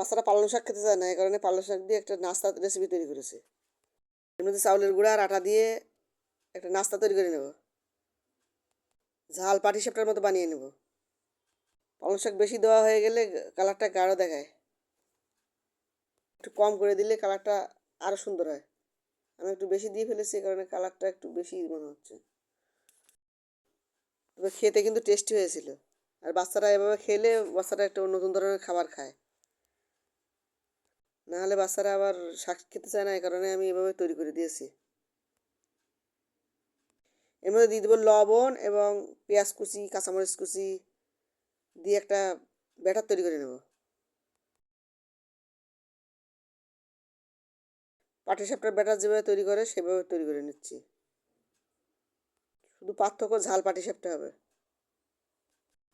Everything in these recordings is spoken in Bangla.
বাচ্চারা পালং শাক খেতে চায় না, এই কারণে পালং শাক দিয়ে একটা নাস্তা রেসিপি তৈরি করেছে। এর মধ্যে চাউলের গুঁড়া আর আটা দিয়ে একটা নাস্তা তৈরি করে নেব। ঝাল পাটি সাপটার মতো বানিয়ে নেব। পালং শাক বেশি দেওয়া হয়ে গেলে কালারটা গাঢ় দেখায়। একটু কম করে দিলে কালারটা আরও সুন্দর হয়। আমি একটু বেশি দিয়ে ফেলেছি, এই কারণে কালারটা একটু বেশি মনে হচ্ছে। তবে খেতে কিন্তু টেস্টি হয়েছিল। আর বাচ্চারা এভাবে খেলে বাচ্চারা একটা নতুন ধরনের খাবার খায়। নাহলে বাচ্চারা আবার শাক খেতে চায় না, এই কারণে আমি এভাবে তৈরি করে দিয়েছি। এর মধ্যে দিয়ে দেবো লবণ এবং পেঁয়াজ কুচি, কাঁচামরিচ কুচি দিয়ে একটা ব্যাটার তৈরি করে নেব। পাটি সাপটার ব্যাটার যেভাবে তৈরি করে, সেভাবে তৈরি করে নিচ্ছি। শুধু পার্থক্য ঝাল পাটি সাপটা হবে।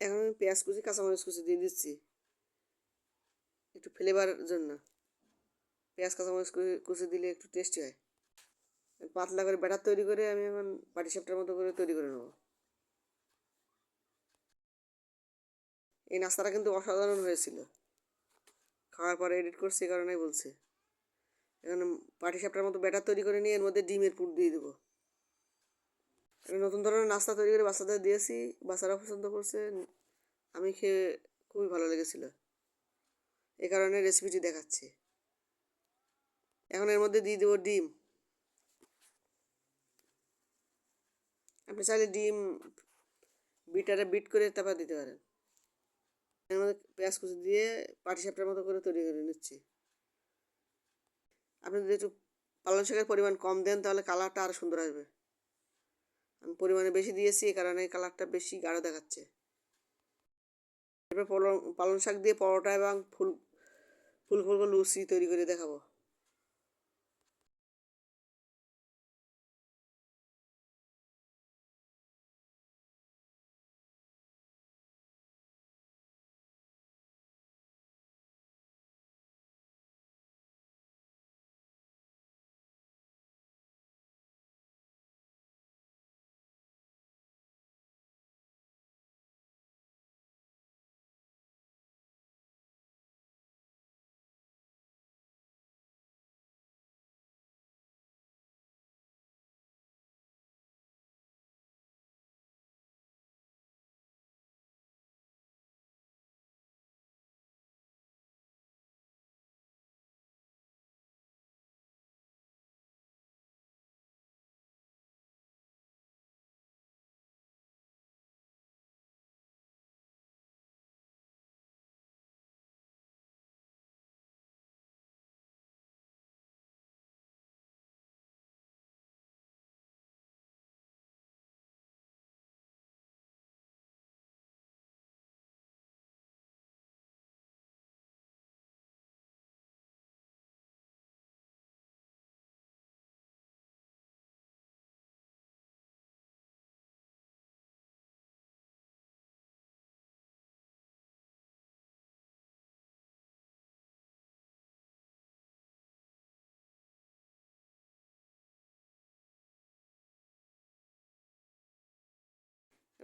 এখন আমি পেঁয়াজ কুচি, কাঁচামরিচ কুচি দিয়ে দিচ্ছি। একটু ফ্লেভারের জন্য। পেঁয়াজ, কাঁচামরিচ কুচি- দিলে একটু টেস্টি হয়। পাতলা করে ব্যাটার তৈরি করে আমি এখন পাটি সাপটার মতো করে তৈরি করে নেব। এই নাস্তাটা কিন্তু অসাধারণ হয়েছিল। খাওয়ার পরে এডিট করছি, এই কারণেই বলছি। এখানে পাটি সাপটার মতো ব্যাটার তৈরি করে নিয়ে এর মধ্যে ডিমের পুর দিয়ে দেবো। একটা নতুন ধরনের নাস্তা তৈরি করে বাচ্চাদের দিয়েছি বাচ্চারা পছন্দ করছে, আমি খেয়ে খুবই ভালো লেগেছিল। এই কারণে রেসিপিটি দেখাচ্ছি। এখন এর মধ্যে দিয়ে দেবো ডিম। আপনি চাইলে ডিম বিটারে বিট করে তারপর দিতে পারেন। এর মধ্যে পেঁয়াজ কুচি দিয়ে পাটি সাপটার মতো করে তৈরি করে নিচ্ছি। আপনি যদি একটু পালং শাকের পরিমাণ কম দেন, তাহলে কালারটা আরও সুন্দর আসবে। আমি পরিমাণে বেশি দিয়েছি এই কারণে কালারটা বেশি গাঢ় দেখাচ্ছে। এরপর পালং পালং শাক দিয়ে পরোটা এবং ফুল ফুল ফুল লুচি তৈরি করে দেখাবো।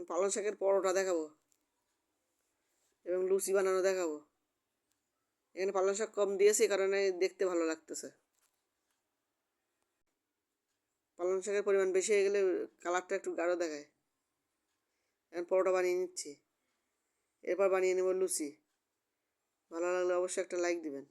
পালং শাকের পরোটা দেখাবো। এবং লুচি বানানো দেখাবো। এখানে পালং শাক কম দিয়েছি কারণে দেখতে ভালো লাগতেছে। পালং শাকের পরিমাণ বেশি হয়ে গেলে কালারটা একটু গাঢ় দেখায়। এখন পরোটা বানিয়ে নিচ্ছি। এরপর বানিয়ে নেব লুচি। ভালো লাগলে অবশ্যই একটা লাইক দিবেন।